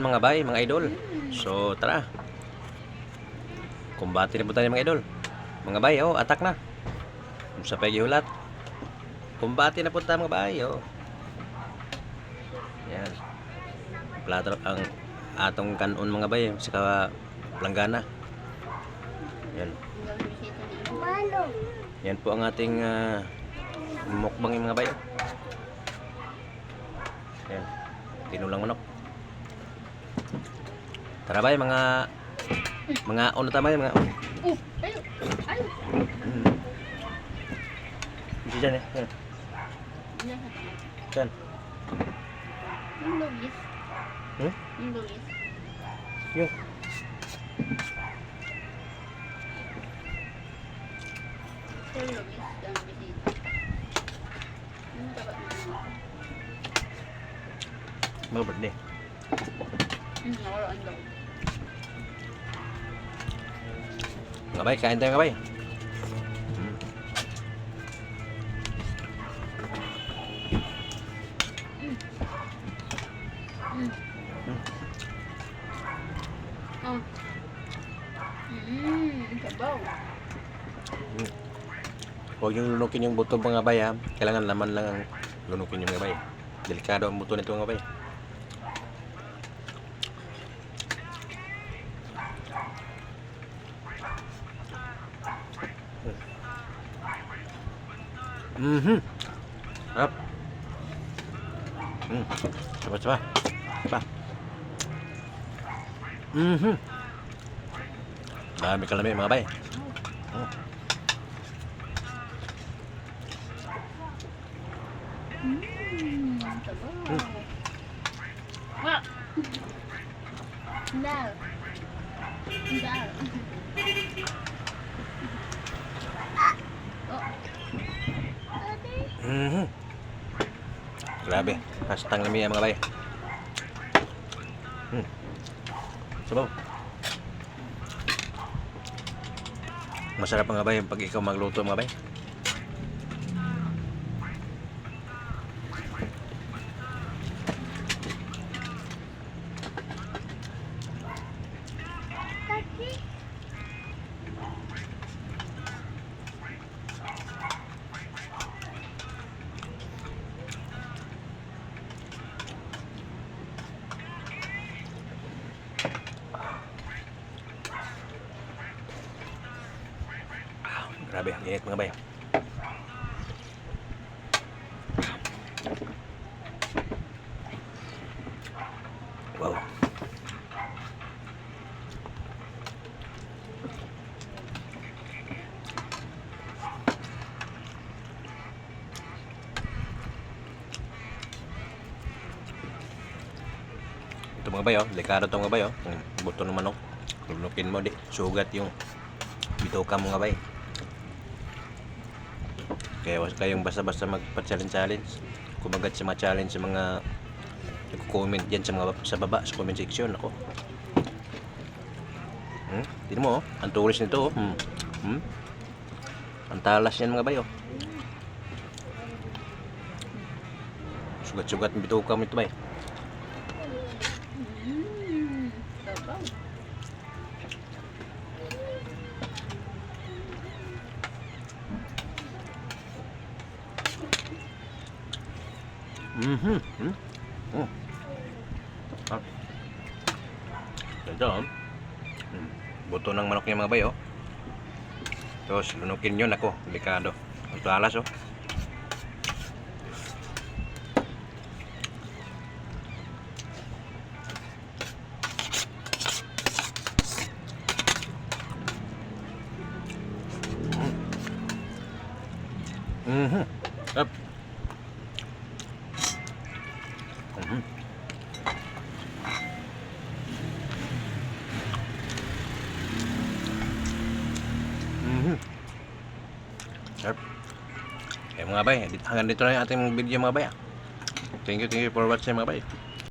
mga bay, mga idol. So, tara. Kumbati na po tayo mga idol. Mga bay, oh, atak na. Sa pagihulat. Kumbati na po tayo mga bay, oh. Yan. Plato ang atong kanon mga bay, sa planggana. Yan. Yan po ang ating uh, mukbang yung mga bay. oh. Yan. Tinulang manok. Tara bay, mga mga ano tama mga Uh, ayo, ayo. Hmm. Hindi dyan eh. Yan. Dyan. Yung lugis. Hmm? Yung lugis. Yung. Yung lugis. Yung bisita. Yung taba mo. Mga birthday. Hmm, nakulaan daw. Mga bay, kain tayo mga bay. Hmm. Hmm. Oh. Mmm, sabaw. Huwag yung lunukin yung buto mga bay ha. Kailangan laman lang ang lunukin yung mga bay. Delikado ang buto nito mga bay. Mhm. Sarap. Hmm. Coba coba. Coba. Mhm. Dami kalami mga bay. Oh. Mmm, sabaw. Wah. Dal. Dal. Ate. Mhm. Grabe. Pastang lami yan mga bay. Hmm. Sabaw. Masarap mga bay pag ikaw magluto mga bay. Grabe, ang init mga bay. Wow. Ito mga bay, oh. Delikado ito mga bay, oh. Buto ng manok. Lunukin mo, di. Sugat yung bituka mga bay. Kaya huwag kayong basta-basta magpa-challenge-challenge. Kumagat sa mga challenge sa mga nagko-comment yan sa mga sa baba sa comment section ako. Hmm? Tingnan mo oh, ang tulis nito oh. Hmm. Hmm? Ang talas yan mga bayo. Sugat-sugat ng bituka ito bay. Mhm. Hmm. Oh. Ah. Ito. oh. Hmm. Buto ng manok niya mga bayo. Tapos lunukin yun ako, delikado. Ito alas oh. Mhm. Up. Mhm. Mhm. Sarap. Eh mga bay, hanggang dito na yung ating video mga bay. ah. Thank you, thank you for watching mga bay.